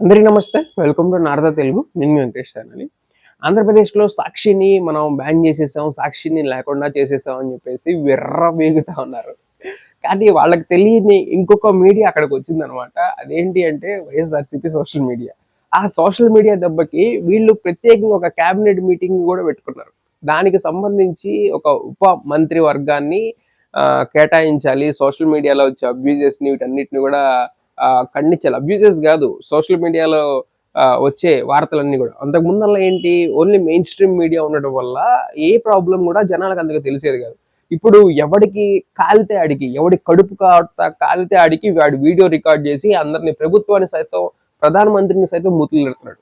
అందరికీ నమస్తే. Welcome to Narada Telugu. నేను మీ వెంకటేష్ అని ఆంధ్రప్రదేశ్లో సాక్షిని మనం బ్యాన్ చేసేసాం సాక్షిని లేకుండా చేసేసాం అని చెప్పేసి విర్ర వేగుతా ఉన్నారు. కానీ వాళ్ళకి తెలియని ఇంకొక మీడియా అక్కడికి వచ్చిందనమాట. అదేంటి అంటే వైఎస్ఆర్సీపీ సోషల్ మీడియా ఆ సోషల్ మీడియా దెబ్బకి వీళ్ళు ప్రత్యేకంగా ఒక క్యాబినెట్ మీటింగ్ కూడా పెట్టుకున్నారు. దానికి సంబంధించి ఒక ఉప మంత్రి వర్గాన్ని కేటాయించాలి సోషల్ మీడియాలో వచ్చే అబ్యూజెస్ని వీటన్నిటిని కూడా ఖండించాలి. అబ్యూజెస్ కాదు సోషల్ మీడియాలో వచ్చే వార్తలన్నీ కూడా. అంతకు ముందల్ల ఏంటి ఓన్లీ మెయిన్ స్ట్రీమ్ మీడియా ఉండడం వల్ల ఏ ప్రాబ్లం కూడా జనాలకు అంతగా తెలిసేది కాదు. ఇప్పుడు ఎవడికి కాలితే ఆడికి ఎవడి కడుపు కాస్త కాలితే ఆడికి వాడి వీడియో రికార్డ్ చేసి అందరిని ప్రభుత్వాన్ని సైతం ప్రధానమంత్రిని సైతం మూతులు పెడుతున్నాడు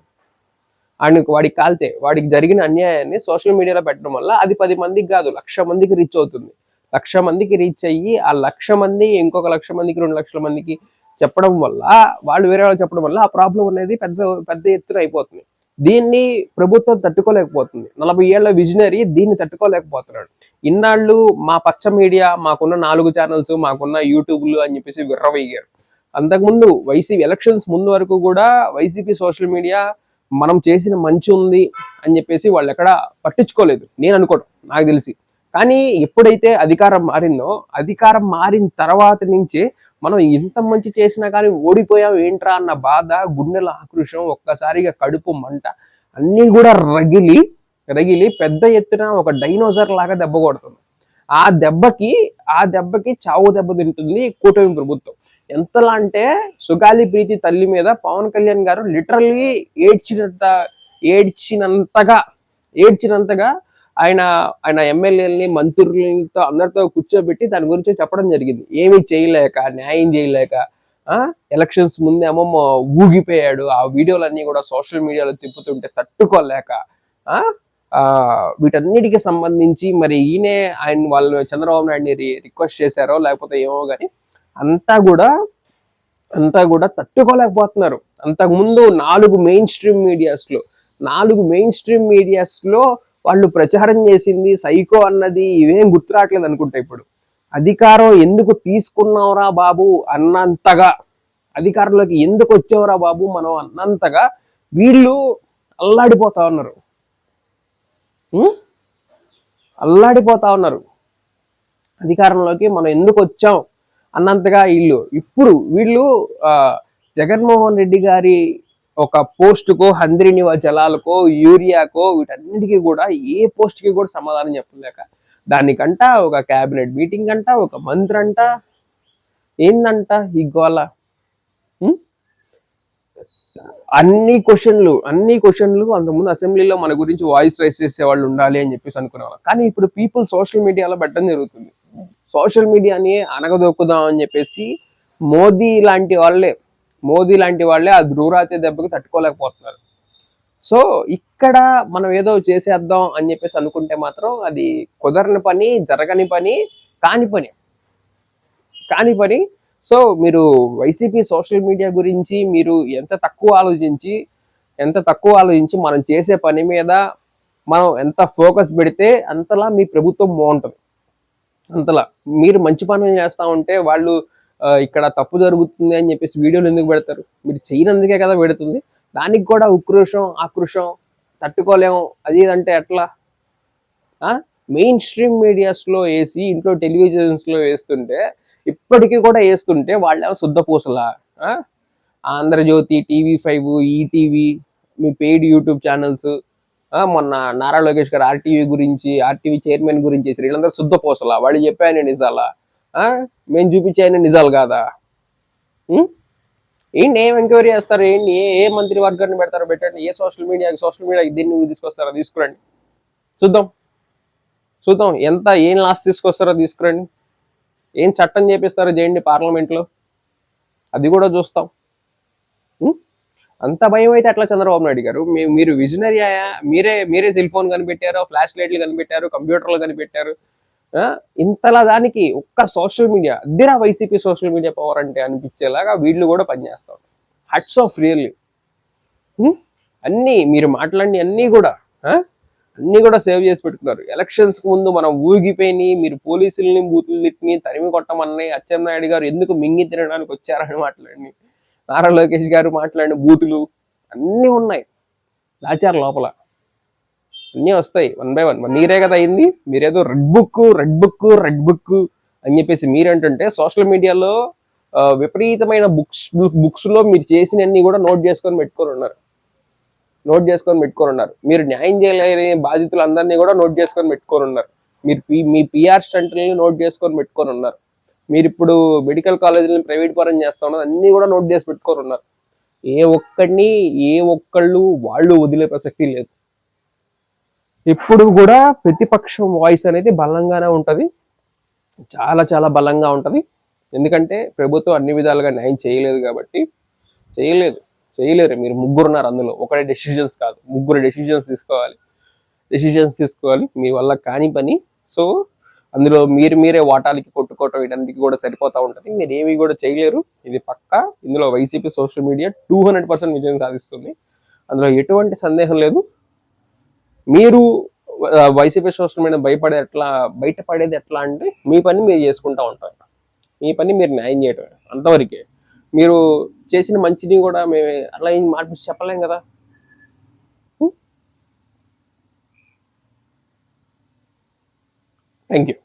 ఆయనకు వాడికి కాలితే వాడికి జరిగిన అన్యాయాన్ని సోషల్ మీడియాలో పెట్టడం వల్ల అది పది మందికి కాదు లక్ష మందికి రీచ్ అవుతుంది. లక్ష మందికి రీచ్ అయ్యి ఆ లక్ష మంది ఇంకొక లక్ష మందికి రెండు లక్షల మందికి చెప్పడం వల్ల వాళ్ళు వేరే వాళ్ళు చెప్పడం వల్ల ఆ ప్రాబ్లం అనేది పెద్ద పెద్ద ఎత్తున అయిపోతుంది. దీన్ని ప్రభుత్వం తట్టుకోలేకపోతుంది. నలభై ఏళ్ళ విజనరీ దీన్ని తట్టుకోలేకపోతున్నాడు. ఇన్నాళ్ళు మా పచ్చ మీడియా మాకున్న నాలుగు ఛానల్స్ మాకున్న యూట్యూబ్లు అని చెప్పేసి విర్రవయ్యారు అంతకుముందు వైసీపీ ఎలక్షన్స్ ముందు వరకు కూడా వైసీపీ సోషల్ మీడియా మనం చేసిన మంచి ఉంది అని చెప్పేసి వాళ్ళు ఎక్కడ పట్టించుకోలేదు. నేను అనుకోవడం నాకు తెలిసి. కానీ ఎప్పుడైతే అధికారం మారిందో అధికారం మారిన తర్వాత నుంచే మనం ఇంత మంచి చేసినా కానీ ఓడిపోయాం ఏంట్రా అన్న బాధ గుండెల ఆక్రోషం ఒక్కసారిగా కడుపు మంట అన్నీ కూడా రగిలి రగిలి పెద్ద ఎత్తున ఒక డైనోసర్ లాగా దెబ్బ కొడుతుంది. ఆ దెబ్బకి ఆ దెబ్బకి చావు దెబ్బ తింటుంది కూటమి ప్రభుత్వం. ఎంతలా అంటే సుగాలి ప్రీతి తల్లి మీద పవన్ కళ్యాణ్ గారు లిటరల్లీ ఏడ్చినంత ఏడ్చినంతగా ఏడ్చినంతగా ఆయన ఆయన ఎమ్మెల్యేలని మంత్రులతో అందరితో కూర్చోబెట్టి దాని గురించి చెప్పడం జరిగింది. ఏమీ చేయలేక న్యాయం చేయలేక ఎలక్షన్స్ ముందేమో మొ- ఊగిపోయాడు. ఆ వీడియోలన్నీ కూడా సోషల్ మీడియాలో తిప్పుతుంటే తట్టుకోలేక ఆ సంబంధించి మరి ఈయనే ఆయన వాళ్ళు చంద్రబాబు నాయుడిని రిక్వెస్ట్ చేశారో లేకపోతే ఏమో కానీ అంతా కూడా అంతా కూడా తట్టుకోలేకపోతున్నారు. అంతకుముందు నాలుగు మెయిన్ స్ట్రీమ్ మీడియాస్లో నాలుగు మెయిన్ స్ట్రీమ్ మీడియాస్లో వాళ్ళు ప్రచారం చేసింది సైకో అన్నది ఇవేం గుర్తు రావట్లేదు అనుకుంటా ఇప్పుడు. అధికారం ఎందుకు తీసుకున్నావురా బాబు అన్నంతగా? అధికారంలోకి ఎందుకు వచ్చావురా బాబు మనం అన్నంతగా? వీళ్ళు అల్లాడిపోతా ఉన్నారు. అల్లాడిపోతా ఉన్నారు. అధికారంలోకి మనం ఎందుకు వచ్చాం? అన్నంతగా వీళ్ళు ఇప్పుడు వీళ్ళు జగన్మోహన్ రెడ్డి గారి ఒక పోస్టుకో హంద్రినివ జలాలకో యూరియాకో వీటన్నిటికీ కూడా ఏ పోస్ట్కి కూడా సమాధానం చెప్పలేక దానికంట ఒక క్యాబినెట్ మీటింగ్ అంట ఒక మంత్రి అంట ఏందంట ఈ అన్ని క్వశ్చన్లు అన్ని క్వశ్చన్లు అంతకుముందు అసెంబ్లీలో మన గురించి వాయిస్ రైస్ చేసే వాళ్ళు ఉండాలి అని చెప్పేసి అనుకునేవాళ్ళం. కానీ ఇప్పుడు పీపుల్ సోషల్ మీడియాలో పెట్టడం జరుగుతుంది. సోషల్ మీడియాని అనగదొక్కుదాం అని చెప్పేసి మోదీ లాంటి వాళ్ళే మోదీ లాంటి వాళ్ళే ఆ ధ్రువరాతి దెబ్బకి తట్టుకోలేకపోతున్నారు. సో ఇక్కడ మనం ఏదో చేసేద్దాం అని చెప్పేసి అనుకుంటే మాత్రం అది కుదరని పని జరగని పని కాని పని. కాని పని. సో మీరు వైసీపీ సోషల్ మీడియా గురించి మీరు ఎంత తక్కువ ఆలోచించి ఎంత తక్కువ ఆలోచించి మనం చేసే పని మీద మనం ఎంత ఫోకస్ పెడితే అంతలా మీ ప్రభుత్వం బాగుంటుంది. అంతలా. మీరు మంచి పనులు చేస్తా ఉంటే వాళ్ళు ఇక్కడ తప్పు జరుగుతుంది అని చెప్పేసి వీడియోలు ఎందుకు పెడతారు? మీరు చేయనందుకే కదా పెడుతుంది. దానికి కూడా ఉక్రోషం ఆక్రోషం తట్టుకోలేము. అది అంటే ఎట్లా? మెయిన్ స్ట్రీమ్ మీడియాస్లో వేసి ఇంట్లో టెలివిజన్స్లో వేస్తుంటే ఇప్పటికీ కూడా వేస్తుంటే వాళ్ళేమో శుద్ధ పూసలా? ఆంధ్రజ్యోతి టీవీ ఫైవ్ ఈటీవీ మీ పెయిడ్ యూట్యూబ్ ఛానల్స్ మొన్న నారా లోకేష్ గారు ఆర్టీవీ గురించి ఆర్టీవీ చైర్మన్ గురించి వీళ్ళందరూ శుద్ధ పోసలా? వాళ్ళు చెప్పాను నిజాలా? మేము చూపించాయని నిజాలు కాదా? ఏంటి ఏం ఎంక్వైరీ చేస్తారు? ఏంటి? ఏ ఏ మంత్రి వర్గాన్ని పెడతారో పెట్టండి. ఏ సోషల్ మీడియాకి సోషల్ మీడియాకి దీన్ని తీసుకొస్తారా తీసుకొస్తారో? తీసుకురండి. చూద్దాం. చూద్దాం. ఎంత ఏం లాస్ తీసుకొస్తారో తీసుకురండి. ఏం చట్టం చేపిస్తారో చేయండి పార్లమెంట్లో అది కూడా చూస్తాం. అంత భయం అయితే అట్లా చంద్రబాబు నాయుడు గారు? మీరు విజనరీ మీరే మీరే సెల్ ఫోన్ కనిపెట్టారు ఫ్లాష్ లైట్లు కనిపెట్టారు కంప్యూటర్లు కనిపెట్టారు. ఇంతలా దానికి ఒక్క సోషల్ మీడియా అద్దెరా వైసీపీ సోషల్ మీడియా పవర్ అంటే అనిపించేలాగా వీళ్ళు కూడా పనిచేస్తారు హట్స్ ఆఫ్ రియల్లీ అన్నీ మీరు మాట్లాడి అన్నీ కూడా అన్నీ కూడా సేవ్ చేసి పెట్టుకున్నారు. ఎలక్షన్స్ ముందు మనం ఊగిపోయి మీరు పోలీసుల్ని బూతులు తిట్టిని తరిమి కొట్టమన్నాయి అచ్చెన్నాయుడు గారు ఎందుకు మింగి తినడానికి వచ్చారని మాట్లాడి నారా లోకేష్ గారు మాట్లాడిన బూతులు అన్నీ ఉన్నాయి. లాచారు లోపల. అన్నీ వస్తాయి వన్ బై వన్ మీరే కదా అయింది మీరేదో red book red book red book అని చెప్పేసి మీరేంటంటే సోషల్ మీడియాలో విపరీతమైన బుక్స్ బుక్స్లో మీరు చేసినన్ని కూడా నోట్ చేసుకొని పెట్టుకొని ఉన్నారు. నోట్ చేసుకొని పెట్టుకొని ఉన్నారు. మీరు న్యాయం చేయలేని బాధితులు అందరినీ కూడా నోట్ చేసుకొని పెట్టుకొని ఉన్నారు. మీరు పి- మీ పిఆర్ స్టంట్ని నోట్ చేసుకొని పెట్టుకొని ఉన్నారు. మీరు ఇప్పుడు మెడికల్ కాలేజీలను ప్రైవేట్ పరం చేస్తా ఉన్నది అన్నీ కూడా నోట్ చేసి పెట్టుకొని ఉన్నారు. ఏ ఒక్కడిని ఏ ఒక్కళ్ళు వాళ్ళు వదిలే ప్రసక్తి లేదు. ఇప్పుడు కూడా ప్రతిపక్షం వాయిస్ అనేది బలంగానే ఉంటుంది. చాలా చాలా బలంగా ఉంటుంది. ఎందుకంటే ప్రభుత్వం అన్ని విధాలుగా న్యాయం చేయలేదు కాబట్టి చేయలేదు. చేయలేరు. మీరు ముగ్గురున్నారు అందులో. ఒకటే డెసిషన్స్ కాదు. ముగ్గురు డెసిషన్స్ తీసుకోవాలి. డెసిషన్స్ తీసుకోవాలి. మీ వల్ల కాని పని. సో అందులో మీరు మీరే వాటాలకి కొట్టుకోవటం ఇటానికి కూడా సరిపోతూ ఉంటుంది. మీరు ఏమీ కూడా చేయలేరు. ఇది పక్కా. ఇందులో YCP social media two hundred percent విజయం సాధిస్తుంది. అందులో ఎటువంటి సందేహం లేదు. మీరు వైసీపీ సోషల్ మీడియా భయపడే ఎట్లా బయటపడేది ఎట్లా అంటే మీ పని మీరు చేసుకుంటా ఉంటారు. మీ పని మీరు న్యాయం చేయటమే అంతవరకే. మీరు చేసిన మంచిని కూడా మేము అలా ఏం మార్పు చెప్పలేం కదా? Thank you